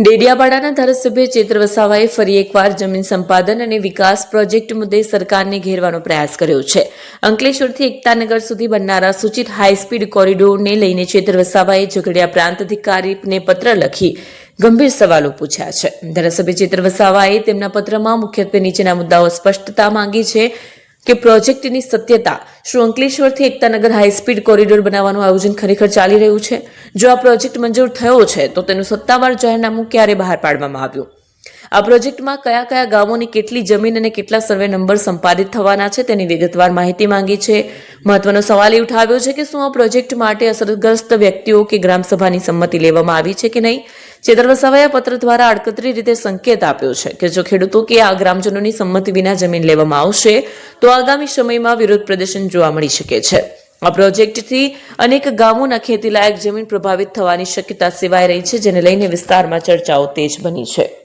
ડેડિયાપાડાના ધારાસભ્ય ચેત્ર વસાવાએ ફરી એકવાર જમીન સંપાદન અને વિકાસ પ્રોજેક્ટ મુદ્દે સરકારને ઘેરવાનો પ્રયાસ કર્યો છે. અંકલેશ્વરથી એકતાનગર સુધી બનનારા સૂચિત હાઈસ્પીડ કોરિડોરને લઈને ચેત્ર વસાવાએ ઝઘડિયા પ્રાંત અધિકારીને પત્ર લખી ગંભીર સવાલો પૂછ્યા છે. ધારાસભ્ય ચેત્ર વસાવાએ તેમના પત્રમાં મુખ્યત્વે નીચેના મુદ્દાઓ સ્પષ્ટતા માંગી છે. કે પ્રોજેક્ટની સત્યતા શું અંકલેશ્વરથી એકતાનગર હાઈસ્પીડ કોરિડોર બનાવવાનું આયોજન ખરેખર ચાલી રહ્યું છે? જો આ પ્રોજેક્ટ મંજૂર થયો છે, તો તેનું સત્તાવાર જાહેરનામું ક્યારે બહાર પાડવામાં આવ્યું? આ પ્રોજેક્ટમાં કયા કયા ગામોની કેટલી જમીન અને કેટલા સર્વે નંબર સંપાદિત થવાના છે તેની વિગતવાર માહિતી માંગી છે. મહત્વનો સવાલ એ ઉઠાવ્યો છે કે શું આ પ્રોજેક્ટ માટે અસરગ્રસ્ત વ્યક્તિઓ કે ગ્રામસભાની સંમતિ લેવામાં આવી છે કે નહીં? ચેતર વસાવાએ આ પત્ર દ્વારા આડકતરી રીતે સંકેત આપ્યો છે કે જો ખેડૂતો કે આ ગ્રામજનોની સંમતિ વિના જમીન લેવામાં આવશે, તો આગામી સમયમાં વિરોધ પ્રદર્શન જોવા મળી શકે છે. આ પ્રોજેક્ટથી અનેક ગામોના ખેતીલાયક જમીન પ્રભાવિત થવાની શક્યતા સેવાઈ રહી છે, જેને લઈને વિસ્તારમાં ચર્ચાઓ તેજ બની છે.